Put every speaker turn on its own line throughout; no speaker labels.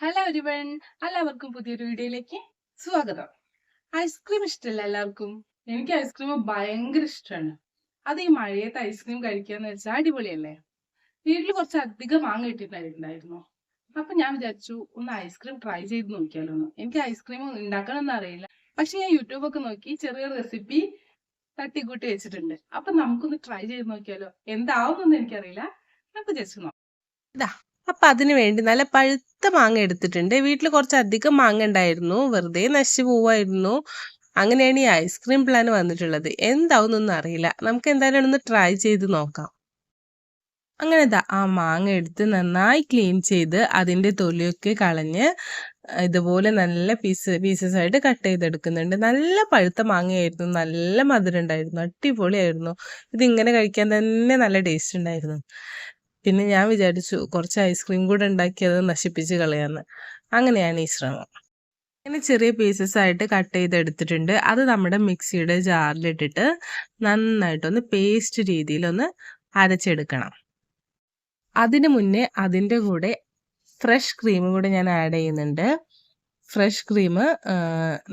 Hello everyone എല്ലാവർക്കും പുതിയൊരു വീഡിയോയിലേക്ക് സ്വാഗതം. ഐസ്ക്രീം ഇഷ്ടമല്ല എല്ലാവർക്കും. എനിക്ക് ഐസ്ക്രീം ഭയങ്കര ഇഷ്ടമാണ് അത് ഈ മഴയത്ത് ഐസ്ക്രീം കഴിക്കാന്ന് വെച്ചാൽ അടിപൊളിയല്ലേ? വീട്ടിൽ കുറച്ച് അധികം മാങ്ങ കിട്ടിയിട്ടുണ്ടായിരുന്നു അപ്പൊ ഞാൻ വിചാരിച്ചു ഒന്ന് ഐസ്ക്രീം ട്രൈ ചെയ്ത് നോക്കിയാലോ എനിക്ക് ഐസ്ക്രീം ഉണ്ടാക്കണമെന്ന് അറിയില്ല. പക്ഷെ ഞാൻ യൂട്യൂബൊക്കെ നോക്കി ചെറിയ റെസിപ്പി തട്ടിക്കൂട്ടി വെച്ചിട്ടുണ്ട്. അപ്പൊ നമുക്കൊന്ന് ട്രൈ ചെയ്ത് നോക്കിയാലോ? എന്താവുന്നൊന്നും എനിക്കറിയില്ല. നമുക്ക് ജസ്റ്റ് നോക്കാം.
അപ്പൊ അതിന് വേണ്ടി നല്ല പഴുത്ത മാങ്ങ എടുത്തിട്ടുണ്ട്. വീട്ടിൽ കുറച്ചധികം മാങ്ങ ഉണ്ടായിരുന്നു. വെറുതെ നശിച്ചു പോവായിരുന്നു. അങ്ങനെയാണ് ഈ ഐസ്ക്രീം പ്ലാൻ വന്നിട്ടുള്ളത്. എന്താവുന്നൊന്നും അറിയില്ല. നമുക്ക് എന്തായാലും ഒന്ന് ട്രൈ ചെയ്ത് നോക്കാം. അങ്ങനെ ആ മാങ്ങ എടുത്ത് നന്നായി ക്ലീൻ ചെയ്ത് അതിന്റെ തൊലിയൊക്കെ കളഞ്ഞ് ഇതുപോലെ നല്ല പീസ് പീസസ് ആയിട്ട് കട്ട് ചെയ്തെടുക്കുന്നുണ്ട്. നല്ല പഴുത്ത മാങ്ങയായിരുന്നു. നല്ല മധുരം ഉണ്ടായിരുന്നു. അടിപൊളിയായിരുന്നു. ഇതിങ്ങനെ കഴിക്കാൻ തന്നെ നല്ല ടേസ്റ്റ് ഉണ്ടായിരുന്നു. പിന്നെ ഞാൻ വിചാരിച്ചു കുറച്ച് ഐസ്ക്രീം കൂടെ ഉണ്ടാക്കി അത് നശിപ്പിച്ച് കളയാന്ന്. അങ്ങനെയാണ് ഈ ശ്രമം. ഇങ്ങനെ ചെറിയ പീസസ് ആയിട്ട് കട്ട് ചെയ്തെടുത്തിട്ടുണ്ട്. അത് നമ്മുടെ മിക്സിയുടെ ജാറിലിട്ടിട്ട് നന്നായിട്ടൊന്ന് പേസ്റ്റ് രീതിയിലൊന്ന് അരച്ചെടുക്കണം. അതിന് മുന്നേ അതിന്റെ കൂടെ ഫ്രഷ് ക്രീം കൂടെ ഞാൻ ആഡ് ചെയ്യുന്നുണ്ട്. ഫ്രഷ് ക്രീം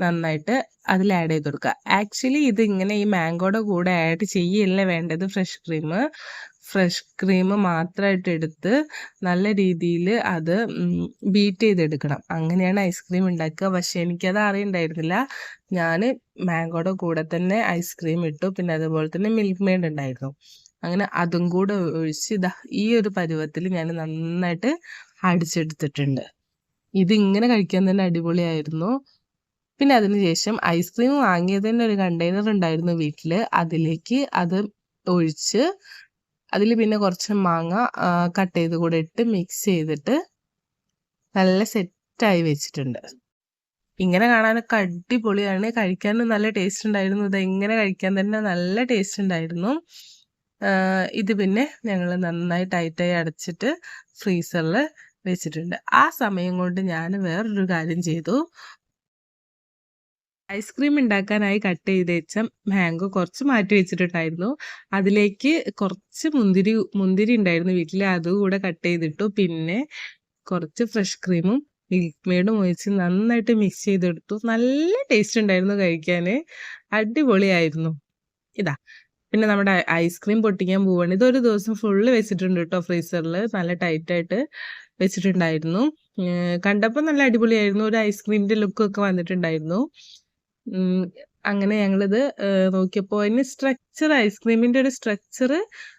നന്നായിട്ട് അതിൽ ആഡ് ചെയ്ത് കൊടുക്കുക. ആക്ച്വലി ഇത് ഇങ്ങനെ ഈ മാംഗോയുടെ കൂടെ ആഡ് ചെയ്യല്ല വേണ്ടത് ഫ്രഷ് ക്രീം ഫ്രഷ് ക്രീം മാത്രമായിട്ട് എടുത്ത് നല്ല രീതിയിൽ അത് ബീറ്റ് ചെയ്തെടുക്കണം. അങ്ങനെയാണ് ഐസ്ക്രീം ഉണ്ടാക്കുക. പക്ഷേ എനിക്കത് അറിയണ്ടായിരുന്നില്ല. ഞാൻ മാംഗോയുടെ കൂടെ തന്നെ ഐസ്ക്രീം ഇട്ടു. പിന്നെ അതുപോലെ തന്നെ മിൽക്ക് മെയ്ഡ് ഉണ്ടായിരുന്നു. അങ്ങനെ അതും കൂടെ ഒഴിച്ച് ഇതാ ഈ ഒരു പരുവത്തിൽ ഞാൻ നന്നായിട്ട് അടിച്ചെടുത്തിട്ടുണ്ട്. ഇത് ഇങ്ങനെ കഴിക്കാൻ തന്നെ അടിപൊളിയായിരുന്നു. പിന്നെ അതിനുശേഷം ഐസ്ക്രീം വാങ്ങിയതിന്റെ ഒരു കണ്ടെയ്നർ ഉണ്ടായിരുന്നു വീട്ടിൽ അതിലേക്ക് അത് ഒഴിച്ച് അതിൽ പിന്നെ കുറച്ച് മാങ്ങ കട്ട് ചെയ്ത് കൂടെ ഇട്ട് മിക്സ് ചെയ്തിട്ട് നല്ല സെറ്റായി വെച്ചിട്ടുണ്ട്. ഇങ്ങനെ കാണാനൊക്കെ അടിപൊളിയാണ് കഴിക്കാനും നല്ല ടേസ്റ്റ് ഉണ്ടായിരുന്നു. ഇത് കഴിക്കാൻ തന്നെ നല്ല ടേസ്റ്റ് ഉണ്ടായിരുന്നു. ഇത് പിന്നെ ഞങ്ങൾ നന്നായി ടൈറ്റായി അടച്ചിട്ട് ഫ്രീസറിൽ വെച്ചിട്ടുണ്ട്. ആ സമയം കൊണ്ട് ഞാൻ വേറൊരു കാര്യം ചെയ്തു. ഐസ്ക്രീം ഉണ്ടാക്കാനായി കട്ട് ചെയ്ത് വെച്ച മാംഗോ കുറച്ച് മാറ്റി വെച്ചിട്ടുണ്ടായിരുന്നു. അതിലേക്ക് കുറച്ച് മുന്തിരി മുന്തിരി ഉണ്ടായിരുന്നു വീട്ടിൽ അതും കൂടെ കട്ട് ചെയ്തിട്ടു. പിന്നെ കുറച്ച് ഫ്രഷ് ക്രീമും മിൽക്ക് മെയ്ഡും ഒഴിച്ച് നന്നായിട്ട് മിക്സ് ചെയ്തെടുത്തു. നല്ല ടേസ്റ്റ് ഉണ്ടായിരുന്നു കഴിക്കാൻ അടിപൊളിയായിരുന്നു. ഇതാ. പിന്നെ നമ്മുടെ ഐസ്ക്രീം പൊട്ടിക്കാൻ പോവാണ്. ഇതൊരു ദിവസം ഫുള്ള് വെച്ചിട്ടുണ്ട് കേട്ടോ ഫ്രീസറിൽ നല്ല ടൈറ്റായിട്ട് വെച്ചിട്ടുണ്ടായിരുന്നു. കണ്ടപ്പോൾ നല്ല അടിപൊളിയായിരുന്നു. ഒരു ഐസ്ക്രീമിന്റെ ലുക്കൊക്കെ വന്നിട്ടുണ്ടായിരുന്നു. അങ്ങനെ ഞങ്ങളിത് നോക്കിയപ്പോൾ അതിന് സ്ട്രക്ചർ ഐസ്ക്രീമിന്റെ ഒരു സ്ട്രക്ചർ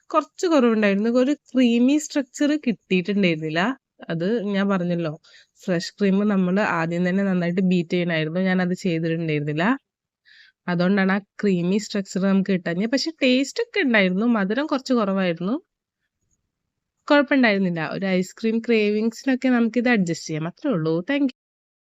കുറച്ച് കുറവുണ്ടായിരുന്നു. ഒരു ക്രീമി സ്ട്രക്ചർ കിട്ടിയിട്ടുണ്ടായിരുന്നില്ല. അത് ഞാൻ പറഞ്ഞല്ലോ ഫ്രഷ് ക്രീം നമ്മൾ ആദ്യം തന്നെ നന്നായിട്ട് ബീറ്റ് ചെയ്യണമായിരുന്നു. ഞാൻ അത് ചെയ്തിട്ടുണ്ടായിരുന്നില്ല. അതുകൊണ്ടാണ് ആ ക്രീമി സ്ട്രക്ചർ നമുക്ക് കിട്ടാഞ്ഞത് പക്ഷെ ടേസ്റ്റ് ഒക്കെ ഉണ്ടായിരുന്നു. മധുരം കുറച്ച് കുറവായിരുന്നു. കുഴപ്പമുണ്ടായിരുന്നില്ല. ഒരു ഐസ്ക്രീം ക്രേവിങ്സിനൊക്കെ നമുക്കിത് അഡ്ജസ്റ്റ് ചെയ്യാം. അത്രേ ഉള്ളൂ. താങ്ക്